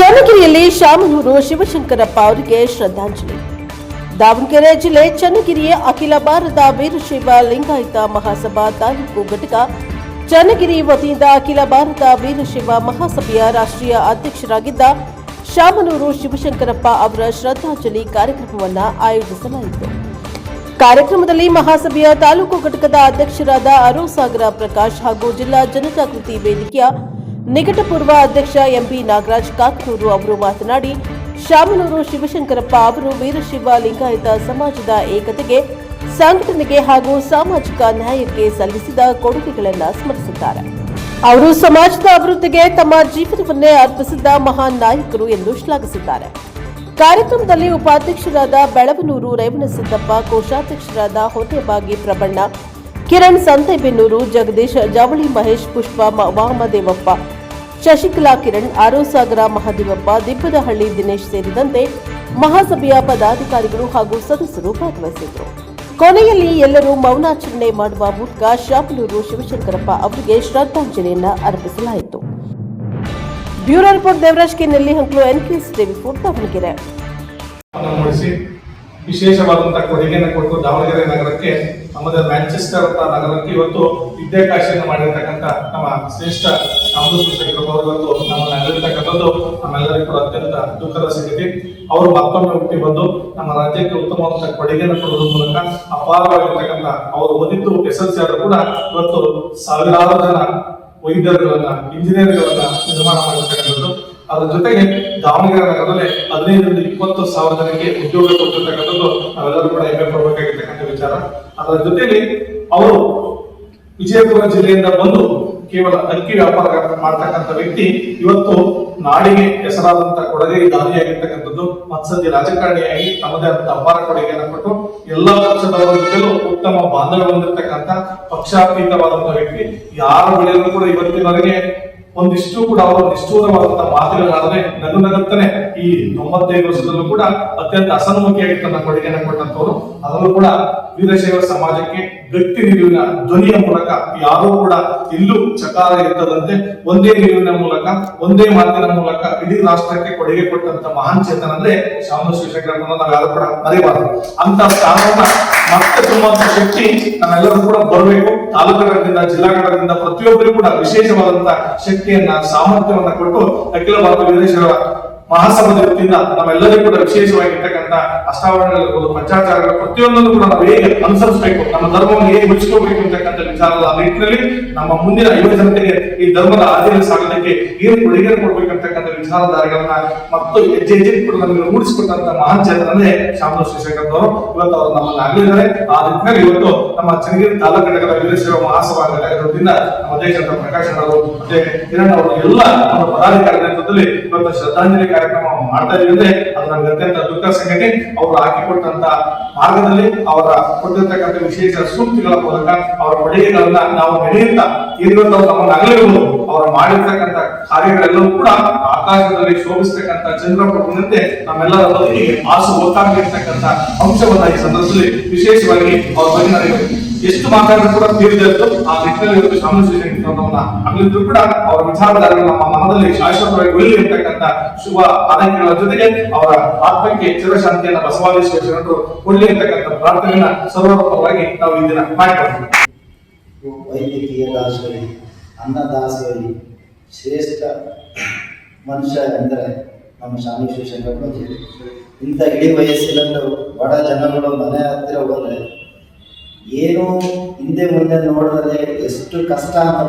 ಚನ್ನಗಿರಿಯಲ್ಲಿ ಶಾಮನೂರು ಶಿವಶಂಕರಪ್ಪ ಅವರಿಗೆ ಶ್ರದ್ಧಾಂಜಲಿ. ದಾವಣಗೆರೆ ಜಿಲ್ಲೆ ಚನ್ನಗಿರಿಯ ಅಖಿಲ ಭಾರತ ವೀರಶೈವ ಲಿಂಗಾಯತ ಮಹಾಸಭಾ ತಾಲೂಕು ಘಟಕ, ಚನ್ನಗಿರಿ ವತಿಯಿಂದ ಅಖಿಲ ಭಾರತ ವೀರಶೈವ ಮಹಾಸಭೆಯ ರಾಷ್ಟ್ರೀಯ ಅಧ್ಯಕ್ಷರಾಗಿದ್ದ ಶಾಮನೂರು ಶಿವಶಂಕರಪ್ಪ ಅವರ ಶ್ರದ್ಧಾಂಜಲಿ ಕಾರ್ಯಕ್ರಮವನ್ನು ಆಯೋಜಿಸಲಾಯಿತು. ಕಾರ್ಯಕ್ರಮದಲ್ಲಿ ಮಹಾಸಭೆಯ ತಾಲೂಕು ಘಟಕದ ಅಧ್ಯಕ್ಷರಾದ ಅರುಸಾಗರ ಪ್ರಕಾಶ್ ಹಾಗೂ ಜಿಲ್ಲಾ ಜನಜಾಗೃತಿ ವೇದಿಕೆಯ ನಿಕಟಪೂರ್ವ ಅಧ್ಯಕ್ಷ ಎಂಪಿ ನಾಗರಾಜ್ ಕಾಕೂರು ಅವರು ಮಾತನಾಡಿ, ಶಾಮನೂರು ಶಿವಶಂಕರಪ್ಪ ಅವರು ವೀರಶಿವ ಲಿಂಗಾಯತ ಸಮಾಜದ ಏಕತೆಗೆ, ಸಂಘಟನೆಗೆ ಹಾಗೂ ಸಾಮಾಜಿಕ ನ್ಯಾಯಕ್ಕೆ ಸಲ್ಲಿಸಿದ ಕೊಡುಗೆಗಳನ್ನು ಸ್ಮರಿಸಿದ್ದಾರೆ. ಅವರು ಸಮಾಜದ ಅಭಿವೃದ್ಧಿಗೆ ತಮ್ಮ ಜೀವನವನ್ನೇ ಅರ್ಪಿಸಿದ್ದ ಮಹಾನ್ ನಾಯಕರು ಎಂದು ಶ್ಲಾಘಿಸಿದ್ದಾರೆ. ಕಾರ್ಯಕ್ರಮದಲ್ಲಿ ಉಪಾಧ್ಯಕ್ಷರಾದ ಬೆಳವನೂರು ರೇವಣಸಿದ್ದಪ್ಪ, ಕೋಶಾಧ್ಯಕ್ಷರಾದ ಹೊನ್ನೆಬಾಗಿ ಪ್ರಬಣ್ಣ, ಕಿರಣ್ ಸಂತೆಬೆನ್ನೂರು ಜಗದೀಶ್, ಜವಳಿ ಮಹೇಶ್ ಪುಷ್ಪ ವಾಮದೇವಪ್ಪ ಶಶಿಕಲಾ ಕಿರಣ್ ಆರೋಸಾಗರ ಮಹಾದೇವಪ್ಪ, ದಿಬ್ಬದಹಳ್ಳಿ ದಿನೇಶ್ ಸೇರಿದಂತೆ ಮಹಾಸಭೆಯ ಪದಾಧಿಕಾರಿಗಳು ಹಾಗೂ ಸದಸ್ಯರು ಭಾಗವಹಿಸಿದ್ದರು. ಕೊನೆಯಲ್ಲಿ ಎಲ್ಲರೂ ಮೌನಾಚರಣೆ ಮಾಡುವ ಮೂಲಕ ಶಾಪಲೂರು ಶಿವಶಂಕರಪ್ಪ ಅವರಿಗೆ ಶ್ರದ್ಧಾಂಜಲಿಯನ್ನ ಅರ್ಪಿಸಲಾಯಿತು. Bureau report Devaraj K Nelli Hanklu NKS TV four Davanagere. ವಿಶೇಷವಾದಂತಹ ಕೊಡುಗೆಯನ್ನು ಕೊಟ್ಟು ದಾವಣಗೆರೆ ನಗರಕ್ಕೆ ನಮ್ಮದೇ ಮ್ಯಾಂಚೆಸ್ಟರ್ ಅಂತ ನಗರಕ್ಕೆ ಇವತ್ತು ವಿದ್ಯಾಕಾಶಿಯನ್ನು ಮಾಡಿರ್ತಕ್ಕಂಥ ನಮ್ಮ ಶ್ರೇಷ್ಠ ಅವರು ಇವತ್ತು ನಮ್ಮನ್ನು ಅಗಲಿರ್ತಕ್ಕಂಥದ್ದು ನಮ್ಮೆಲ್ಲರಿಗೂ ಅತ್ಯಂತ ದುಃಖದ ಸಂಗತಿ. ಅವರು ಮತ್ತೊಮ್ಮೆ ಹುಟ್ಟಿ ಬಂದು ನಮ್ಮ ರಾಜ್ಯಕ್ಕೆ ಉತ್ತಮವಾದ ಕೊಡುಗೆಯನ್ನು ಕೊಡುವುದರ ಮೂಲಕ ಅಪಾರವಾಗಿರ್ತಕ್ಕಂಥ ಅವರು ಓದಿದ್ದು ಎಸ್ ಎಲ್ ಸಿ ಆದರೂ ಕೂಡ ಇವತ್ತು ಸಾವಿರಾರು ಜನ ವೈದ್ಯರುಗಳನ್ನ, ಇಂಜಿನಿಯರ್ಗಳನ್ನ ನಿರ್ಮಾಣ ಮಾಡಿರ್ತಕ್ಕಂಥದ್ದು. ಅದರ ಜೊತೆಗೆ ದಾವಣಗೆರೆ ನಗರದಲ್ಲಿ ಹದಿನೈದರಿಂದ ಇಪ್ಪತ್ತು ಸಾವಿರ ಜನಕ್ಕೆ ಉದ್ಯೋಗ ಕೊಟ್ಟಿರ್ತಕ್ಕಂಥದ್ದು ನಾವೆಲ್ಲರೂ ಕೂಡ ಹೆಮ್ಮೆ ಪಡಬೇಕಾಗಿರ್ತಕ್ಕಂಥ ವಿಚಾರ. ಅದರ ಜೊತೆಯಲ್ಲಿ ಅವರು ವಿಜಯಪುರ ಜಿಲ್ಲೆಯಿಂದ ಬಂದು ಕೇವಲ ಅಕ್ಕಿ ವ್ಯಾಪಾರ ಮಾಡ್ತಕ್ಕಂಥ ವ್ಯಕ್ತಿ, ಇವತ್ತು ನಾಡಿಗೆ ಹೆಸರಾದಂತ ಕೊಡುಗೆ ದಾನಿಯಾಗಿರ್ತಕ್ಕಂಥದ್ದು ಮತ್ಸಂಜಿ ರಾಜಕಾರಣಿಯಾಗಿ ತಮ್ಮದೇ ಆದಂತಹ ಅಪಾರ ಕೊಡುಗೆಯನ್ನು ಕೊಟ್ಟು ಎಲ್ಲಾ ಪಕ್ಷದವರ ಜೊತೆಲೂ ಉತ್ತಮ ಬಾಂಧವ್ಯ ಹೊಂದಿರತಕ್ಕಂಥ ಪಕ್ಷಾತೀತವಾದಂತಹ ವ್ಯಕ್ತಿ. ಯಾರ ಬಳಿಯಲ್ಲೂ ಕೂಡ ಇವತ್ತಿನವರೆಗೆ ಒಂದಿಷ್ಟು ಕೂಡ ಅವರು ನಿಷ್ಠೂರವಾದಂತಹ ಮಾತುಗಳಾದ್ರೆ ನಗು ನಗುತ್ತಾನೆ. ಈ ತೊಂಬತ್ತೈದು ವರ್ಷದಲ್ಲೂ ಕೂಡ ಅತ್ಯಂತ ಅಸನ್ಮುಖಿಯಾಗಿ ತನ್ನ ಕೊಡುಗೆಯನ್ನು ಕೊಟ್ಟಂತವರು ಅದರಲ್ಲೂ ಕೂಡ ವೀರಶೈವ ಸಮಾಜಕ್ಕೆ ಗಟ್ಟಿ ನಿಲುವಿನ ಧ್ವನಿಯ ಮೂಲಕ ಯಾರೂ ಕೂಡ ಇಲ್ಲೂ ಚಕಾರ ಇರ್ತದಂತೆ ಒಂದೇ ನಿಲುವಿನ ಮೂಲಕ, ಒಂದೇ ಮಾತಿನ ಮೂಲಕ ಇಡೀ ರಾಷ್ಟ್ರಕ್ಕೆ ಕೊಡುಗೆ ಕೊಟ್ಟಂತ ಮಹಾನ್ ಚೇತನ ಅಂದ್ರೆ ಶಾಮನು ನಾವು ಯಾರು ಕೂಡ ಮರೆಯಬಾರದು ಅಂತ ಸ್ಥಾನವನ್ನ ಮತ್ತೆ ತುಂಬುವಂತ ಶಕ್ತಿ ನಾವೆಲ್ಲರೂ ಕೂಡ ಬರಬೇಕು. ತಾಲೂಕು ಘಟಕದಿಂದ ಜಿಲ್ಲಾ ಘಟಕದಿಂದ ಪ್ರತಿಯೊಬ್ಬರಿಗೂ ಕೂಡ ವಿಶೇಷವಾದಂತಹ ಶಕ್ತಿಯನ್ನ, ಸಾಮರ್ಥ್ಯವನ್ನ ಕೊಟ್ಟು ಅಖಿಲ ಭಾರತ ವೀರಶೈವ ಮಹಾಸಭಾದ ವತಿಯಿಂದ ನಾವೆಲ್ಲರಿಗೂ ಕೂಡ ವಿಶೇಷವಾಗಿರ್ತಕ್ಕಂಥ ಅಷ್ಟಾವರಣಗಳಿರ್ಬೋದು, ಪಂಚಾಚಾರಗಳು, ಪ್ರತಿಯೊಂದನ್ನು ಕೂಡ ನಾವು ಹೇಗೆ ಅನುಸರಿಸಬೇಕು, ನಮ್ಮ ಧರ್ಮವನ್ನು ಹೇಗೆ ಉಳಿಸ್ಕೋಬೇಕು ಅಂತಕ್ಕಂಥ ವಿಚಾರದ ನಿಟ್ಟಿನಲ್ಲಿ ನಮ್ಮ ಮುಂದಿನ ಯುವ ಜನತೆಗೆ ಈ ಧರ್ಮದ ಹಾದಿಯಲ್ಲಿ ಸಾಗೋದಕ್ಕೆ ಏನು ಕೊಡುಗೆ ಕೊಡ್ಬೇಕಂತಕ್ಕಂಥ ವಿಚಾರಧಾರೆಗಳನ್ನ ಮತ್ತು ಹೆಜ್ಜೆ ಹೆಜ್ಜೆ ಕೂಡ ಮಹಾನ್ ಶಿವಶಂಕರ್ ಅವರು ಇವತ್ತು ಅವರು ನಮ್ಮನ್ನ ಆಗಲಿದ್ದಾರೆ ಆ ನಿಟ್ಟಿನಲ್ಲಿ ಇವತ್ತು ನಮ್ಮ ಚನ್ನಗಿರಿ ತಾಲೂಕು ಘಟಕದ ವೀರಶೈವ ಮಹಾಸಭಾ ಘಟಕದಿಂದ ನಮ್ಮ ಅಧ್ಯಕ್ಷರಾದ ಪ್ರಕಾಶ್ ಅವರು ಮತ್ತೆ ಕಿರಣ್ ಅವರು ಎಲ್ಲ ನಮ್ಮ ಪದಾಧಿಕಾರಿ ನೇತೃತ್ವದಲ್ಲಿ ಇವತ್ತು ಶ್ರದ್ಧಾಂಜಲಿ ಕಾರ್ಯಕ್ರಮ ಮಾಡ್ತಾ ಇದೀವಿ ಅದು ನಮ್ಗೆ ಅತ್ಯಂತ ದುಃಖ ಸಂಗತಿ. ಅವರು ಹಾಕಿಕೊಟ್ಟಂತ ಮಾರ್ಗದಲ್ಲಿ ಅವರ ಕೊಟ್ಟಿರ್ತಕ್ಕಂಥ ವಿಶೇಷ ಸೂಕ್ತಿಗಳ ಮೂಲಕ ಅವರ ಕೊಡುಗೆಗಳನ್ನ ನಾವು ನಡೆಯುತ್ತಾ ಇರುವಂತಹ ಅವ್ರು ನಮ್ಮನ್ನು ಅಗಲಿರುವುದು ಅವರು ಮಾಡಿರ್ತಕ್ಕಂಥ ಕಾರ್ಯಗಳೆಲ್ಲವೂ ಕೂಡ ಆಕಾಶದಲ್ಲಿ ಶೋಭಿಸ್ತಕ್ಕಂತ ಚಂದ್ರ ಪ್ರಭುವಿನಂತೆ ನಮ್ಮೆಲ್ಲರ ಹಾಸು ಒತ್ತಾಗಿರ್ತಕ್ಕಂಥ ಅಂಶವನ್ನ ಈ ಸಂದರ್ಭದಲ್ಲಿ ವಿಶೇಷವಾಗಿ ಅವ್ರ ಬಗ್ಗೆ ನನಗೆ ಎಷ್ಟು ಮಾತಾಡಿದ್ರು ಕೂಡ ತಿಳಿದಿತ್ತು ಆ ನಿಟ್ಟಿನಲ್ಲಿ ಇವತ್ತು ಸಾಮಾನ್ಯವನ್ನ ಅಗಲಿದ್ರು ಕೂಡ ಅವರ ವಿಚಾರಧಾರೆ ನಮ್ಮ ಮನದಲ್ಲಿ ಶಾಶ್ವತವಾಗಿ ಉಳಿಲಿ ಇರ್ತಕ್ಕಂತ ಶುಭ ಆರೈಕೆಗಳ ಜೊತೆಗೆ ಅವರ ಆತ್ಮಕ್ಕೆ ಚಿರಶಾಂತಿಯನ್ನ ಬಸವಾದೀಶ್ವರ ಶರಣರು ಕೊಡ್ಲಿ ಅಂತಕ್ಕಂಥ ಪ್ರಾರ್ಥನೆಯನ್ನ ಸರ್ವಪರವಾಗಿ ನಾವು ಇಂದಿನ ದಿನ ಮಾಡ್ಕೊಳ್ತೀವಿ. ವೈದ್ಯಕೀಯ ಅನ್ನದಾಸೋಹಿ ಶ್ರೇಷ್ಠ ಮನುಷ್ಯ ಎಂದರೆ ನಮ್ಮ ಶಾಮಿ ಶಿವಶಂಕರಪ್ಪಾಜಿ ಇಂಥ ಇಡೀ ವಯಸ್ಸಿನಲ್ಲೂ ಬಡ ಜನಗಳು ಮನೆ ಹತ್ತಿರ ಹೋದರೆ ಏನು ಹಿಂದೆ ಮುಂದೆ ನೋಡದೆ ಎಷ್ಟು ಕಷ್ಟ